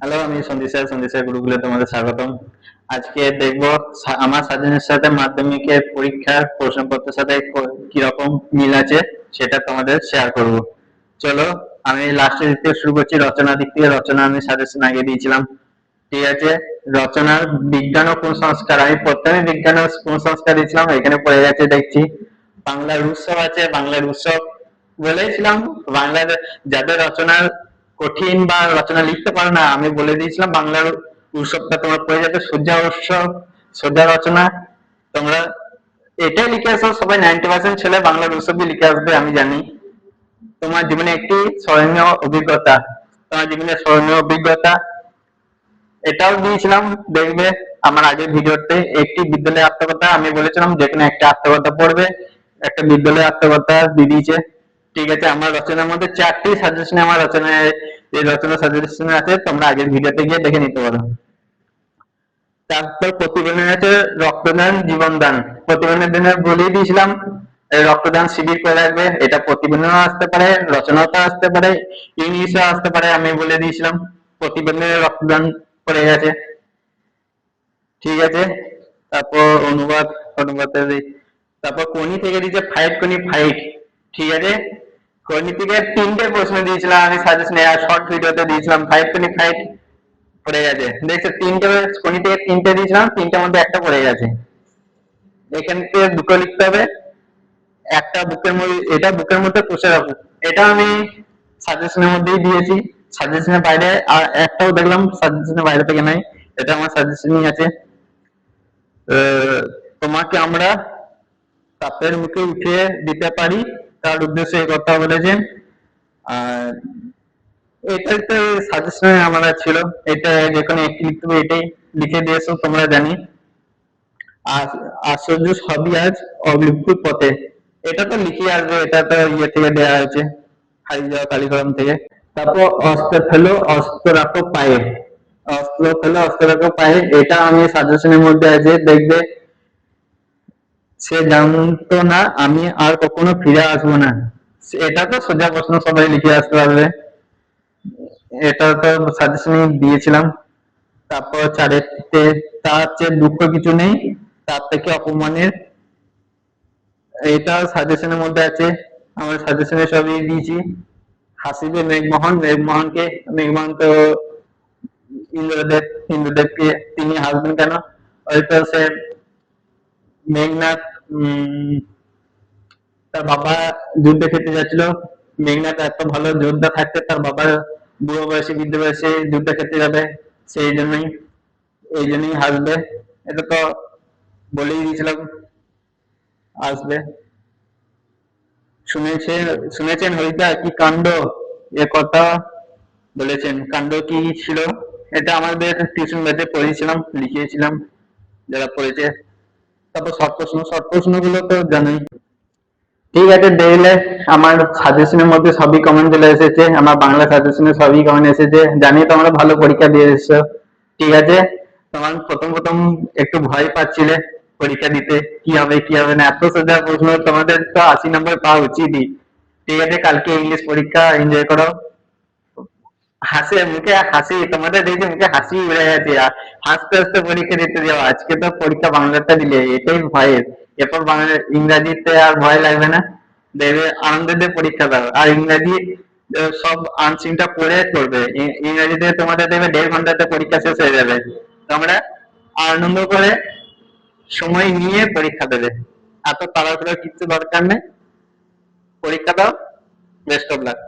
Hello আমি Sandeep sir গুরুকুলে তোমাদের স্বাগতম। আজকে দেখব আমার সাজেনের সাথে মাধ্যমিকের পরীক্ষার প্রশ্নপত্রের সাথে কীরকম মিল আছে সেটা তোমাদের শেয়ার করব। চলো, আমি লাস্টের দিক থেকে শুরু করছি, রচনা দিক থেকে রচনা আমি সাজেশন আগে দিয়েছিলাম। ঠিক আছে, রচনার বিজ্ঞান ও কুসংস্কার, আমি প্রথমে বিজ্ঞান ও কুসংস্কার দিয়েছিলাম, এখানে পড়ে গেছে, দেখছি। বাংলার উৎসব আছে, বাংলার উৎসব বলেছিলাম, বাংলার যাদের রচনার কঠিন বা রচনা লিখতে পারে না। আমি বলে দিয়েছিলাম, বাংলার উৎসবটা তোমার পড়ে যাবে, সূর্যা উৎসব সূর্যা রচনা। তোমরা এটাই লিখে আসো, সবাই নাইনটি পার্সেন্ট ছেলে বাংলার উৎসবই লিখে আসবে, আমি জানি। তোমার জীবনে একটি স্মরণীয় অভিজ্ঞতা, তোমার জীবনে স্মরণীয় অভিজ্ঞতা। এটাও দিয়েছিলাম, দেখবে আমার আগের ভিডিওতে একটি বিদ্যালয় আত্মকথা, আমি বলেছিলাম, যেখানে একটা আত্মকথা পড়বে, একটা বিদ্যালয় আত্মকথা দিয়ে দিয়েছে ঠিক আছে, আমার রচনার মধ্যে চারটি সাজেশন আমার রচনায়, এই রচনা সাজেশন আছে, তোমরা আগের ভিডিওতে গিয়ে দেখে নিতে পারো। তারপর প্রতিবেদন আছে রক্তদান, জীবনদান। প্রতিবেদনের দিনে বলেই দিয়েছিলাম রক্তদান শিবির করে রাখবে, এটা প্রতিবেদনও আসতে পারে রচনাতে আসতে পারে, ইংলিশও আসতে পারে, আমি বলে দিয়েছিলাম, প্রতিবেদনে রক্তদান করে গেছে। ঠিক আছে, তারপর অনুবাদ অনুবাদে। তারপর কোনি থেকে দিয়েছে ফাইভ কোনি ফাইভ ঠিক আছে? থেকে তিনটে প্রশ্ন দিয়েছিলাম, আমি সাজেশনে শর্ট ভিডিওতে দিয়েছিলাম ফাইভ কোনি ফাইভ পড়ে গেছে। দেখছ, তিনটে থেকে তিনটে দিয়েছিলাম, তিনটার মধ্যে একটা পড়ে গেছে। এখান থেকে দুটো লিখতে হবে। একটা বুকের মধ্যে, এটা বুকের মধ্যে পুষে রাখো। এটা আমি সাজেশনের মধ্যেই দিয়েছি। সাজেশনের বাইরে আর একটাও দেখলাম সাজেশনের বাইরে থেকে নাই। এটা আমার সাজেশনই আছে। তোমাকে আমরা তাপের মুখে উঠিয়ে দিতে পারি। তার উদ্দেশ্যে কথা বলেছেন। আর এটাই সাজেশনে আমরা ছিল। এটা যে কোনো একটি লিখতে হবে, এটাই লিখে দিয়েছ, তোমরা জানি। আশ্চর্য সবই আজ পথে। এটা তো লিখে আসবে, এটা তো ইয়ে থেকে দেওয়া হয়েছে যাওয়া কালীকরম থেকে। তারপর অস্ত্র ফেলো, অস্ত্র রাখো পায়ে। অস্ত্র ফেলো, অস্ত্র রাখো পায়ে। এটা আমি সাজেশনের মধ্যে আছে, দেখবে সে জানতো না, আমি আর কখনো ফিরে আসব না। এটা তো সোজা প্রশ্ন সবাই লিখে আসতে পারবে। এটা তো সাজেশনে দিয়েছিলাম। তারপর চারেতে তার চেয়ে দুঃখ কিছু নেই, তার থেকে অপমানের এটা সাজেশনের মধ্যে আছে। আমার সাজেশনে সবই দিয়েছি। হাসিবে মেঘমোহন, মেঘমোহনকে, মেঘমোহন তো ইন্দ্রদেব, ইন্দ্রদেবকে, তিনি হাসবেন কেন? হয়তো সে মেঘনাথ তার বাবা যুদ্ধে খেতে যাচ্ছিল। মেঘনাথ এত ভালো যোদ্ধা থাকতে তার বাবা বুড়ো বয়সে, বৃদ্ধ বয়সে যুদ্ধ খেতে যাবে, সেই জন্যই, এই জন্যই হাসবে। এটা তো বলেই দিয়েছিলাম আসবে শুনেছে, শুনেছেন হরিদা, কি কাণ্ড? এ কথা বলেছেন। কাণ্ড কি ছিল? এটা আমাদের টিউশন ব্যাচে পড়েছিলাম লিখিয়েছিলাম, যারা পড়েছে। তারপর শর্ট প্রশ্ন শর্ট প্রশ্নগুলো তো জানোই ঠিক আছে দেখলে আমার সাজেশনের মধ্যে সবই কমেন্ট চলে এসেছে, আমার বাংলা সাজেশনে সবই কমেন্ট এসেছে। জানি তোমরা ভালো পরীক্ষা দিয়ে এসেছ ঠিক আছে, তোমার প্রথম প্রথম একটু ভয় পাচ্ছিলে পরীক্ষা দিতে, কি হবে কি হবে না? এত সোজা প্রশ্ন তোমাদের তো আশি নম্বর পাওয়া উচিতই। ঠিক আছে, কালকে ইংলিশ পরীক্ষা এনজয় করো। হাসি, মুখে হাসি, তোমাদের দেখে মুখে হাসি উড়ে গেছে হাসতে হাসতে পরীক্ষা দিতে যাও, আজকে তো পরীক্ষা বাংলাটা দিলে, এটাই ভয়ের এরপর বাংলা, ইংরাজিতে আর ভয় লাগবে না। দেখবে আনন্দ দিয়ে পরীক্ষা দাও। আর ইংরাজি সব আনসিনটা পড়ে করবে ইংরাজিতে তোমাদের দেখবে দেড় ঘন্টাতে পরীক্ষা শেষ হয়ে যাবে। তোমরা আনন্দ করে সময় নিয়ে পরীক্ষা দেবে। এত তাড়াহুড়ো কিছু দরকার নেই। পরীক্ষা দাও বেস্ট অফ লাক